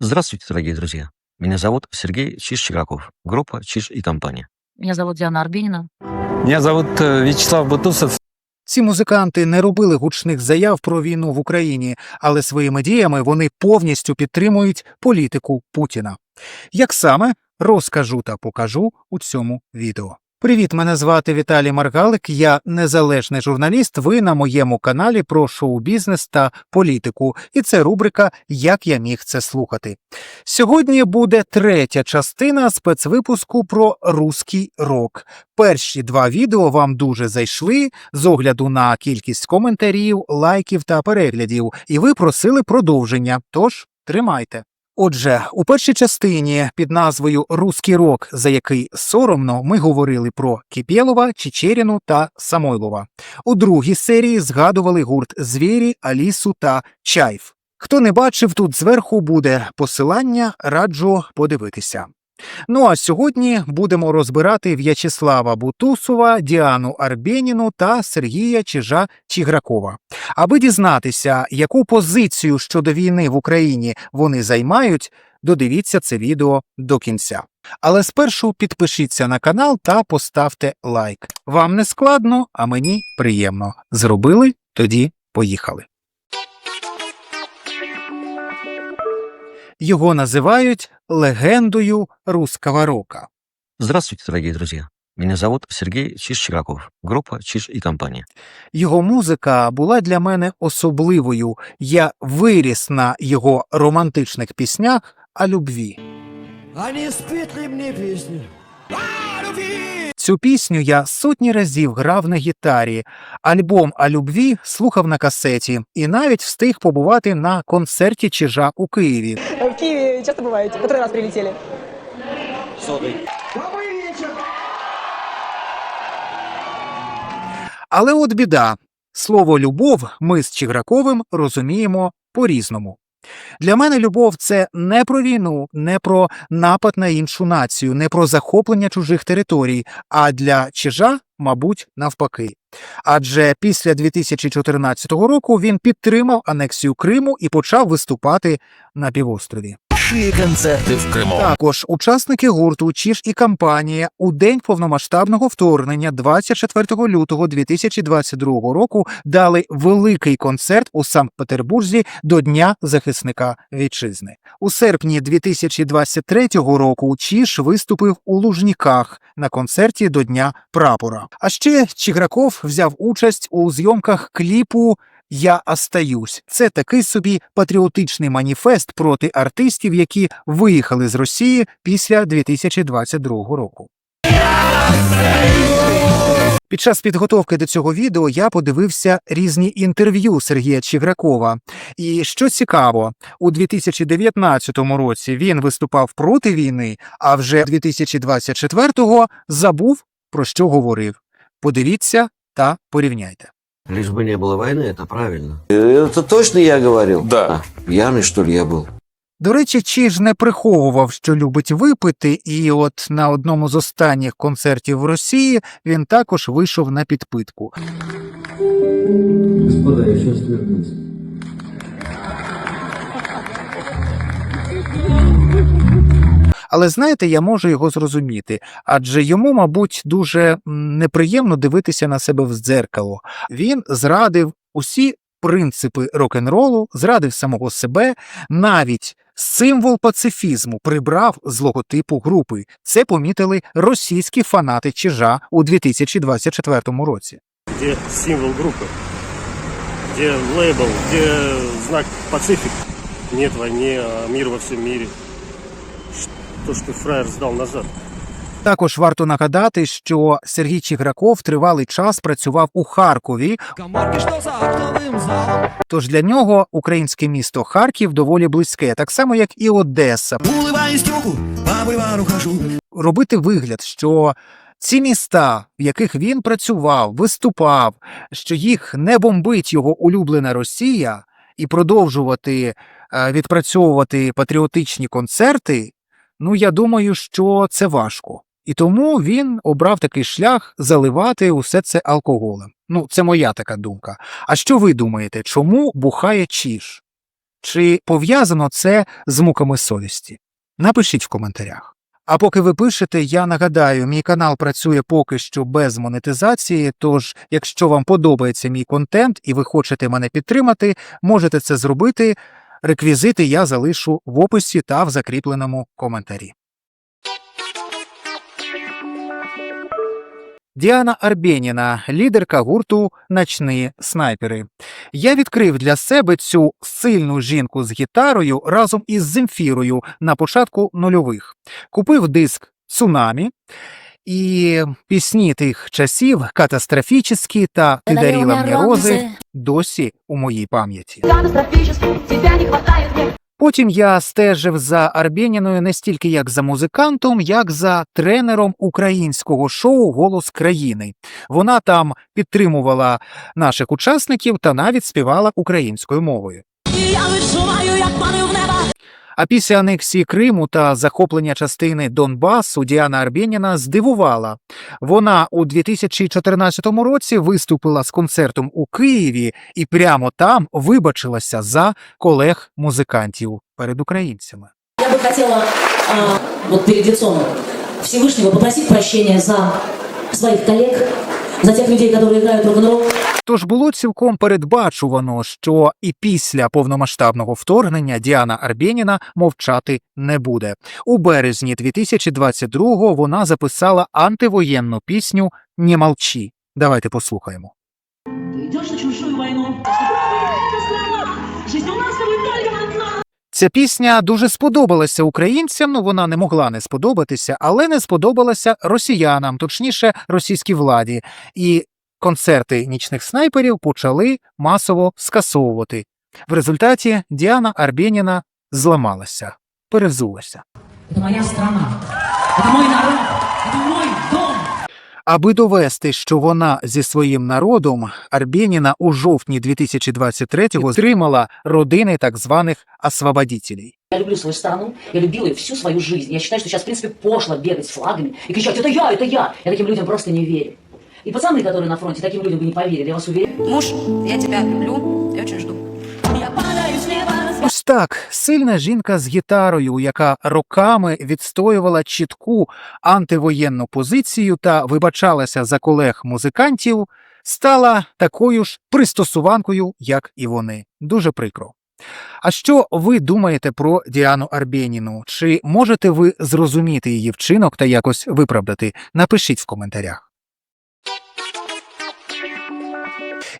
Здравствуйте, дорогие друзья. Меня зовут Сергей Чиж-Чигаков, группа Чиж и компания. Меня зовут Диана Арбенина. Меня зовут э, Вячеслав Бутусов. Ці музиканти не робили гучних заяв про війну в Україні, але своїми діями вони повністю підтримують політику Путіна. Як саме розкажу та покажу у цьому відео. Привіт, мене звати Віталій Маргалик. Я незалежний журналіст. Ви на моєму каналі про шоу-бізнес та політику, і це рубрика Як я міг це слухати. Сьогодні буде третя частина спецвипуску про руський рок. Перші два відео вам дуже зайшли з огляду на кількість коментарів, лайків та переглядів, і ви просили продовження. Тож тримайте. Отже, у першій частині під назвою Руський рок, за який соромно, ми говорили про Кіпєлова, Чечеріну та Самойлова. У другій серії згадували гурт Звірі, Алісу та Чайф. Хто не бачив, тут зверху буде посилання, раджу подивитися. Ну а сьогодні будемо розбирати В'ячеслава Бутусова, Діану Арбєніну та Сергія Чижа Чігракова. Аби дізнатися, яку позицію щодо війни в Україні вони займають, додивіться це відео до кінця. Але спершу підпишіться на канал та поставте лайк. Вам не складно, а мені приємно. Зробили? Тоді поїхали. Його називають легендою руского рока. Здравствуйте, дорогие друзья. Меня зовут Сергей Чиж-Чигаков, группа Чиж и компания. Його музика була для мене особливою. Я виріс на його романтичних піснях о любві. А не спит ли мне песню? Цю пісню я сотні разів грав на гітарі. Альбом о любві слухав на касеті і навіть встиг побувати на концерті Чижа у Києві. В Киеве часто бываете? Который раз прилетели? Але от біда. Слово любов ми з Чиграковим розуміємо по-різному. Для мене любов це не про війну, не про напад на іншу націю, не про захоплення чужих територій, а для Чижа, мабуть, навпаки. Адже після 2014 року він підтримав анексію Криму і почав виступати на півострові. Концерты в Крыму. Також учасники гурту Чіж і компанія у день повномасштабного вторгнення 24 лютого 2022 року дали великий концерт у Санкт-Петербурзі до Дня захисника вітчизни. У серпні 2023 року Чіж виступив у Лужніках на концерті до Дня прапора. А ще Чіграков взяв участь у зйомках кліпу я остаюсь. Це такий собі патріотичний маніфест проти артистів, які виїхали з Росії після 2022 року. Під час підготовки до цього відео я подивився різні інтерв'ю Сергія Чігракова. І що цікаво, у 2019 році він виступав проти війни, а вже 2024-го забув про що говорив. Подивіться та порівняйте. Лишь бы не было войны, это правильно. Это точно я говорил? Да. А, пьяный, что ли, я был? До речі, чи ж не приховував, що любить випити, і от на одному з останніх концертів в Росії він також вийшов на підпитку. Господа, я сейчас вернусь. Але знаєте, я можу його зрозуміти, адже йому, мабуть, дуже неприємно дивитися на себе в дзеркало. Він зрадив усі принципи рок-н-ролу, зрадив самого себе, навіть символ пацифізму прибрав з логотипу групи. Це помітили російські фанати Чижа у 2024 році. где символ группы, где лейбл, где знак Пацифик. Нет войны, а мир во всем мире. То, что фраер сдал назад. Також варто нагадати, що Сергій Чіграков тривалий час працював у Харкові, тож для нього українське місто Харків доволі близьке, так само як і Одеса. Робити вигляд, що ці міста, в яких він працював, виступав, що їх не бомбить його улюблена Росія, і продовжувати е, відпрацьовувати патріотичні концерти, ну я думаю, що це важко. І тому він обрав такий шлях заливати усе це алкоголем. Ну, це моя така думка. А що ви думаєте, чому бухає чіж? Чи пов'язано це з муками совісті? Напишіть в коментарях. А поки ви пишете, я нагадаю, мій канал працює поки що без монетизації. Тож, якщо вам подобається мій контент і ви хочете мене підтримати, можете це зробити. Реквізити я залишу в описі та в закріпленому коментарі. Діана Арбєніна, лідерка гурту Начні снайпери. Я відкрив для себе цю сильну жінку з гітарою разом із Земфірою на початку нульових. Купив диск Цунамі. І пісні тих часів катастрофічні та ти даріла мені рози досі у моїй пам'яті. Потім я стежив за Арбєніною не стільки як за музикантом, як за тренером українського шоу Голос країни. Вона там підтримувала наших учасників та навіть співала українською мовою. Я відчуваю, як небо. А після анексії Криму та захоплення частини Донбасу Діана Арбєніна здивувала. Вона у 2014 році виступила з концертом у Києві і прямо там вибачилася за колег-музикантів перед українцями. Я бы хотела а, вот перед лицом Всевышнего попросить прощения за своих коллег, за тех людей, которые играют рок-н-ролл. Tож було цілком передбачувано, що і після повномасштабного вторгнення Діана Арбєніна мовчати не буде. У березні 2022-го вона записала антивоєнну пісню «Не молчи». Давайте послухаємо. Ця пісня дуже сподобалася українцям. Ну вона не могла не сподобатися, але не сподобалася росіянам, точніше, російській владі. І концерти нічних снайперів почали масово скасовувати. В результаті Діана Арбєніна зламалася, перевзулася. Это моя страна. Это мой народ. Это мой дом. Аби довести, що вона зі своїм народом, Арбєніна у жовтні 2023-го отримала родини так званих освободітелей. Я люблю свою страну, я любила ее всю свою жизнь. Я считаю, что сейчас, в принципе, пошло бегать с флагами и кричать «Это я, это я!» Я таким людям просто не верю. И пацаны, которые на фронте, таким людям бы не поверили, я вас уверяю. Муж, я тебя люблю и очень жду. Я падаю с неба на Ось так, сильна жінка з гітарою, яка роками відстоювала чітку антивоєнну позицію та вибачалася за колег-музикантів, стала такою ж пристосуванкою, як і вони. Дуже прикро. А що ви думаєте про Діану Арбєніну? Чи можете ви зрозуміти її вчинок та якось виправдати? Напишіть в коментарях.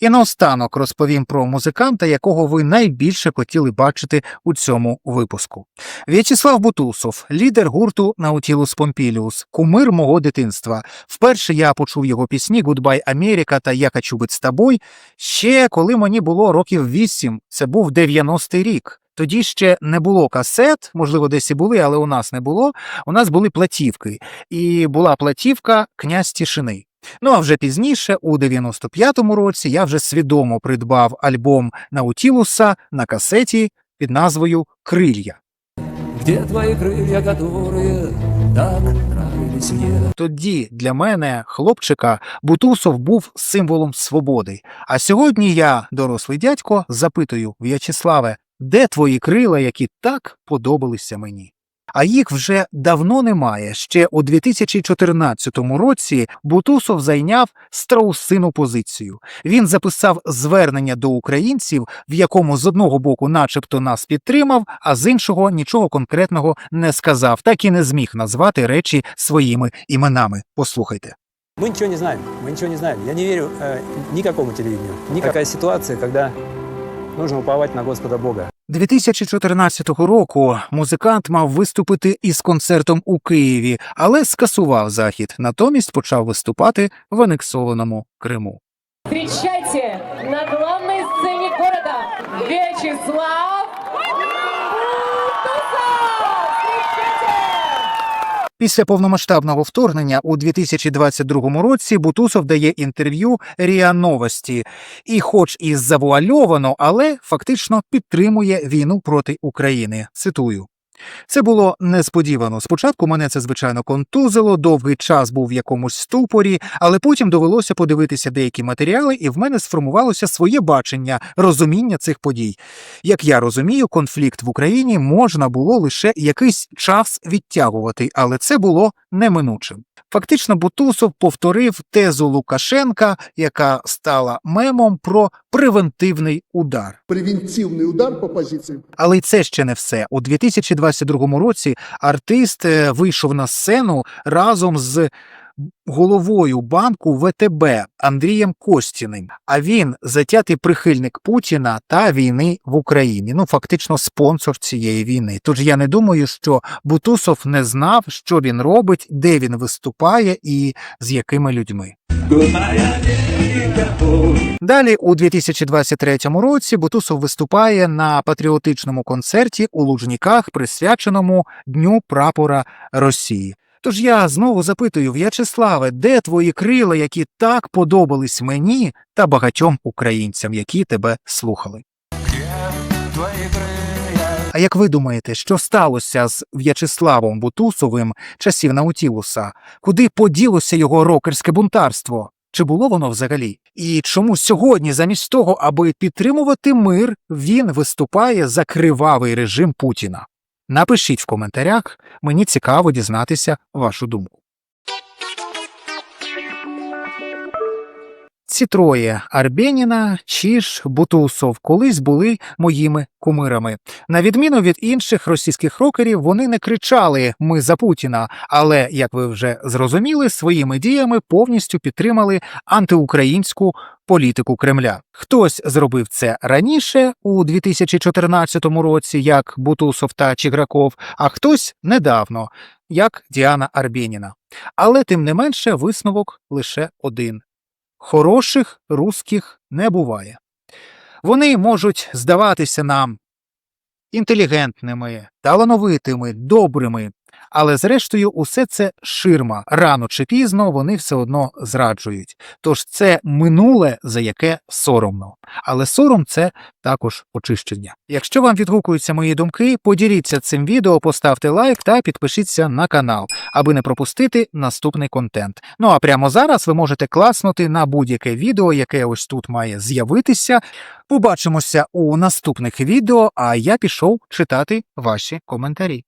І наостанок розповім про музиканта, якого ви найбільше хотіли бачити у цьому випуску. В'ячеслав Бутусов, лідер гурту Наутілус Помпіліус, кумир мого дитинства. Вперше я почув його пісні Гудбай Америка та Я хочу бить з тобой. Ще коли мені було років вісім, це був 90-й рік. Тоді ще не було касет, можливо, десь і були, але у нас не було. У нас були платівки, і була платівка князь Тішини. Ну а вже пізніше, у 95-му році, я вже свідомо придбав альбом Наутілуса на касеті під назвою Крилья. Где твои крылья, которые так нравились мне? Тоді для мене, хлопчика, Бутусов був символом свободи. А сьогодні я, дорослий дядько, запитую В'ячеславе, де твої крила, які так подобалися мені? А їх вже давно немає. Ще у 2014 році Бутусов зайняв страусину позицію. Він записав звернення до українців, в якому з одного боку, начебто, нас підтримав, а з іншого нічого конкретного не сказав, так і не зміг назвати речі своїми іменами. Послухайте. Мы ничего не знаем, мы ничего не знаем. Я не верю э, никакому телевидению. Никакая ситуация, когда нужно уповать на Господа Бога. 2014 року музикант мав виступити із концертом у Києві, але скасував захід. Натомість почав виступати в анексованому Криму. Встречайте на главной сцене города Вячеслав Бутусов! Встречайте! Після повномасштабного вторгнення у 2022 році Бутусов дає інтерв'ю РІА Новості і, хоч і завуальовано, але фактично підтримує війну проти України. Цитую. Це було несподівано. Спочатку мене це звичайно контузило, довгий час був в якомусь ступорі, але потім довелося подивитися деякі матеріали, і в мене сформувалося своє бачення, розуміння цих подій. Як я розумію, конфлікт в Україні можна було лише якийсь час відтягувати, але це було неминучим. Фактично, Бутусов повторив тезу Лукашенка, яка стала мемом про превентивний удар. Превентивний удар по позициям. Але й це ще не все. У 2022 році артист е, вийшов на сцену разом з головою банку ВТБ Андрієм Костіним. А він затятий прихильник Путіна та війни в Україні. Ну фактично спонсор цієї війни. Тож я не думаю, що Бутусов не знав, що він робить, де він виступає і з якими людьми. Далі, у 2023 році, Бутусов виступає на патріотичному концерті у Лужніках, присвяченому Дню прапора Росії. Тож я знову запитую, В'ячеславе, де твої крила, які так подобались мені та багатьом українцям, які тебе слухали? А як ви думаєте, що сталося з В'ячеславом Бутусовим часів Наутілуса? Куди поділося його рокерське бунтарство? Чи було воно взагалі? І чому сьогодні, замість того, аби підтримувати мир, він виступає за кривавий режим Путіна? Напишіть в коментарях, мені цікаво дізнатися вашу думку. Ці троє Арбєніна, Чіш, Бутусов колись були моїми кумирами. На відміну від інших російських рокерів, вони не кричали Ми за Путіна, але, як ви вже зрозуміли, своїми діями повністю підтримали антиукраїнську політику Кремля. Хтось зробив це раніше, у 2014 році, як Бутусов та Чіграков, а хтось недавно, як Діана Арбєніна. Але тим не менше висновок лише один. Хороших русських не буває. Вони можуть здаватися нам інтелігентними, талановитими, добрими, але зрештою усе це ширма. Рано чи пізно вони все одно зраджують. Тож це минуле, за яке соромно. Але сором це також очищення. Якщо вам відгукуються мої думки, поділіться цим відео, поставте лайк та підпишіться на канал, аби не пропустити наступний контент. Ну а прямо зараз ви можете класнути на будь-яке відео, яке ось тут має з'явитися. Побачимося у наступних відео, а я пішов читати ваші коментарі.